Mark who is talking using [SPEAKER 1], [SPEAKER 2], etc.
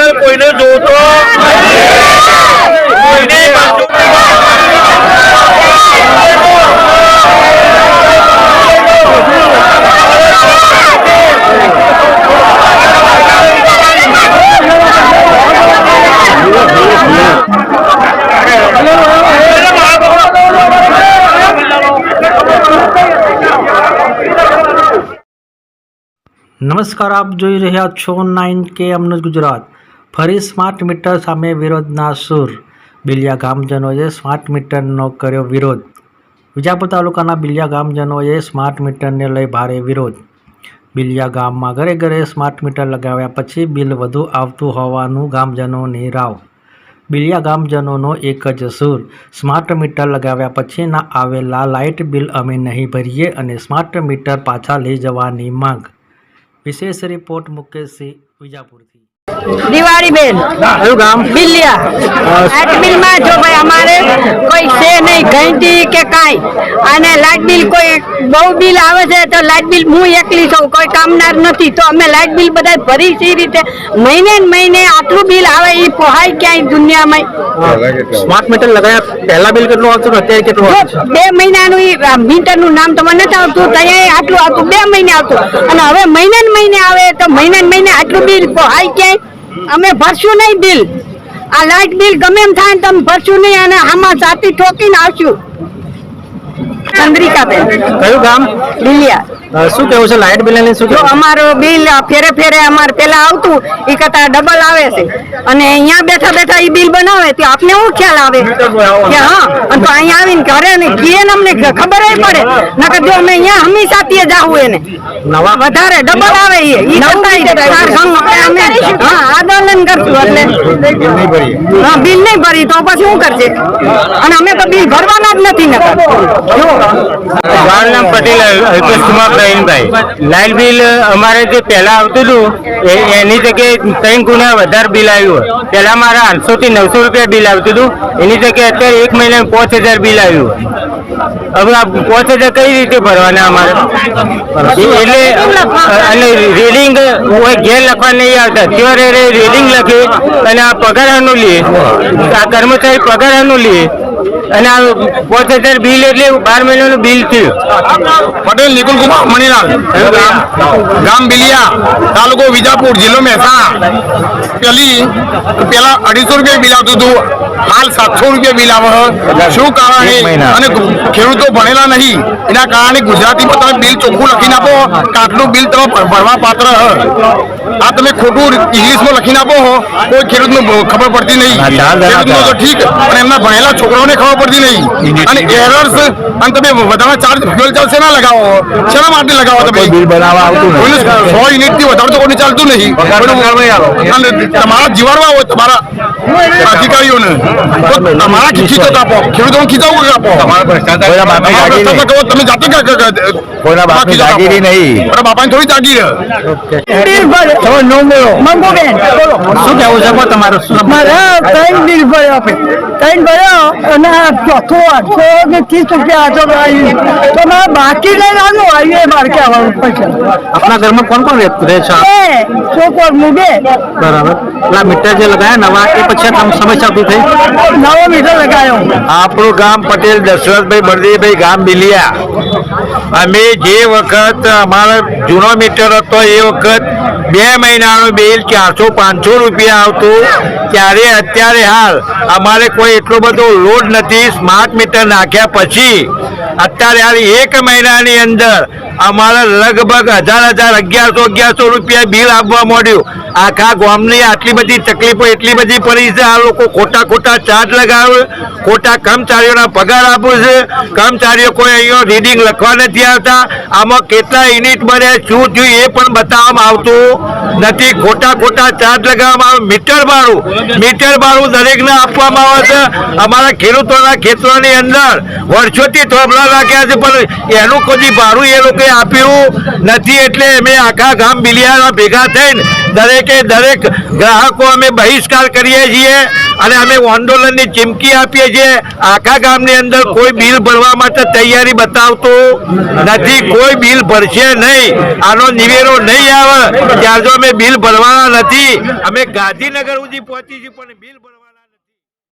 [SPEAKER 1] Metre કોઈને જોતો કોઈને
[SPEAKER 2] નમસ્કાર આપ જોઈ રહ્યા છો નાઇન કે અમનું ગુજરાત ફરી સ્માર્ટ મીટર સામે વિરોધના સૂર. બિલિયા ગામજનોએ સ્માર્ટ મીટરનો કર્યો વિરોધ. વિજાપુર તાલુકાના બિલિયા ગામજનોએ સ્માર્ટ મીટરને લઈ ભારે વિરોધ. બિલિયા ગામમાં ઘરે ઘરે સ્માર્ટ મીટર લગાવ્યા પછી બિલ વધુ આવતું હોવાનું ગામજનોની રાવ. બિલિયા ગામજનોનો એક જ સૂર. સ્માર્ટ મીટર લગાવ્યા પછીના આવેલા લાઇટ બિલ અમે નહીં ભરીએ અને સ્માર્ટ મીટર પાછા લઈ જવાની માંગ. વિશેષ રિપોર્ટ મુકેશસિંહ વિજાપુરથી.
[SPEAKER 3] દિવાળી બેન.
[SPEAKER 2] કયું ગામ?
[SPEAKER 3] બિલિયા. જો ભાઈ અમારે કોઈ છે નહીં ઘંટી કે કાંઈ. અને લાઇટ બિલ કોઈ બહુ બિલ આવે છે તો લાઇટ બિલ હું એકલી છું કોઈ કામનાર નથી. તો અમે લાઇટ બિલ બધા ભરી છે રીતે. મહિને મહિને આટલું બિલ આવે એ પોહાય ક્યાંય દુનિયામાં
[SPEAKER 2] સ્માર્ટ મીટર લગાવ્યા પહેલા બિલ કેટલું આવતું અત્યારે કેટલું
[SPEAKER 3] બે મહિનાનું મીટરનું નામ તમને નથી આવતું ત્યાં આટલું આવતું બે મહિને આવતું. અને હવે મહિને મહિને આવે તો મહિને ને મહિને આટલું બિલ પોહાય ક્યાંય? અમે ભરશું નહીં બિલ. આ લાઇટ બિલ ગમે એમ થાય ને તમે ભરશું નહીં અને આમાં સાથી ઠોકીને આવશું. ચંદ્રિકાબેન.
[SPEAKER 2] કયું ગામ?
[SPEAKER 3] લીલિયા.
[SPEAKER 2] શું કેવું છે? લાઇટ બિલ શું કેવું
[SPEAKER 3] અમારું બિલ ફેરે ફેરે અમારે પેલા આવતું એ કરતા ડબલ આવે છે. અને અહીંયા બેઠા બેઠા એ બિલ બનાવે તો આપને શું ખ્યાલ આવે? કે હા અને તો અહીંયા આવીને ઘરે ને કીએ ને અમને ખબર પડે. નકર જો અમે અહીંયા હંમેશા સાથે જાવું એને.
[SPEAKER 2] નવા?
[SPEAKER 3] વધારે ડબલ આવે એ ઈ કરતા આંદોલન એટલે? હા બિલ નહીં ભરી તો પછી શું કરશે અને અમે તો બિલ ભરવાના જ નથી નકર
[SPEAKER 4] પટેલ અલ્પેશ કુમાર પ્રવીણભાઈ લાઇટ બિલ અમારે જે પહેલા આવતું હતું એની જગ્યાએ ત્રણ ગુણા વધારે બિલ આવ્યું પહેલા મારા આઠસો થી નવસો રૂપિયા બિલ આવતું હતું. એની જગ્યાએ અત્યારે એક મહિના પાંચ હજાર બિલ આવ્યું હવે આ પાંચ હજાર કઈ રીતે ભરવાના અમારે? એટલે અને રીડિંગ ઘેર લખવા નહીં આવતા. ત્યારે રીડિંગ લખી અને આ પગારનું લે. આ કર્મચારી પગારનું લે. અને આ પાંચ બિલ એટલે બાર મહિનાનું બિલ થયું.
[SPEAKER 1] પટેલ, નિકુલ કુમાર, મણીલાલ. ગામ. બિલિયા, તાલુકો વિજાપુર, જિલ્લો મહેસાણા. પેલી, પેલા અઢીસો રૂપિયા બિલ આવતું હતું. હાલ સાતસો રૂપિયા બિલ આવે શું કારણે અને ખેડૂતો ભણેલા નહીં. એના કારણે ગુજરાતીમાં તમે બિલ ચોખ્ખું લખીને આપો. કે બિલ તમે ભરવા પાત્ર આ તમે ખોટું ઇંગ્લિશમાં લખીને આપો કોઈ ખેડૂતને ખબર પડતી નહીં. ખેડૂતનો તો ઠીક પણ એમના ભણેલા છોકરાઓને ખબર પડતી નહીં. અને એરર્સ અને તમે વધારે ચાર્જ ફ્યુઅલ ચાર્જ શેના લગાવો? શેના માટે લગાવો તમે?
[SPEAKER 4] બિલ બનાવવા આવતું
[SPEAKER 1] સો યુનિટથી વધારે તો કોઈને ચાલતું નહીં. તમારા જીવાડવા હોય તમારા અધિકારીઓને. તો તમારા ખીચો આપો ખેડૂતોને ખીચાવું આપો તમારા તમે જાતે
[SPEAKER 4] કોઈના બાપની જાગીરી નહીં.
[SPEAKER 1] મારા બાપાની થોડી જાગીર
[SPEAKER 3] મંગુબેન
[SPEAKER 2] શું કેવું છે? તમારું શું
[SPEAKER 3] ત્રણ બિલ ભર્યો આપે. ત્રણ ભર્યો અને આ ચોથો આઠસો ને ત્રીસ રૂપિયા આઠસો આવ્યું તો મારે બાકી લઈને આનું આવ્યું એ મારે પૈસા
[SPEAKER 2] આપણા ઘરમાં કોણ કોણ રહે રહે છે?
[SPEAKER 3] એ મુગે
[SPEAKER 2] બરાબર. પેલા મીટર જે લગાયા નવા એ પછી સમસ્યા ઊભી થઈ?
[SPEAKER 3] નવો મીટર લગાયો.
[SPEAKER 4] આપણું ગામ પટેલ, દશરથભાઈ બળદેવભાઈ ગામ બિલિયા. અમે જે વખત અમારો જૂનો મીટર હતો, એ વખત બે મહિનાનું બિલ ચારસો પાંચસો રૂપિયા આવતું. ત્યારે અત્યારે હાલ અમારે કોઈ એટલો બધો લોડ નથી સ્માર્ટ મીટર નાખ્યા પછી. અત્યારે હાલ એક મહિનાની અંદર અમારે લગભગ હજાર હજાર અગિયારસો અગિયારસો રૂપિયા બિલ આપવા માંડ્યું. આખા ગામની આટલી બધી તકલીફો, એટલી બધી પડી છે આ લોકો ખોટા ખોટા ચાર્જ લગાવે ખોટા કર્મચારીઓના પગાર આપું છે. કર્મચારીઓ કોઈ અહીંયા રીડિંગ લખવા નથી આવતા. આમાં કેટલા યુનિટ બને, શું થયું એ પણ બતાવવામાં આવતું નથી. ખોટા ખોટા ચાર્જ લગાવવામાં આવે. મીટર ભાડું. મીટર ભાડું દરેકને આપવામાં આવે છે. અમારા ખેડૂતોના ખેતરોની અંદર વર્ષોથી થોભલા રાખ્યા છે, પણ એનું કોઈ ભાડું એ લોકોએ આપ્યું નથી. એટલે અમે આખા ગામ બિલિયાના ભેગા થઈને દરેકે દરેક ગ્રાહકો અમે બહિષ્કાર કરીએ છીએ. અને અમે આંદોલનની ચીમકી આપીએ છીએ. આખા ગામની અંદર કોઈ બિલ ભરવા માટે તૈયારી બતાવતો નથી. કોઈ બિલ ભરશે નહીં. આનો નિવેરો નહીં આવે. ત્યાર જો અમે બિલ ભરવાના નથી. અમે ગાંધીનગર સુધી પહોંચીશું પણ બિલ ભરવા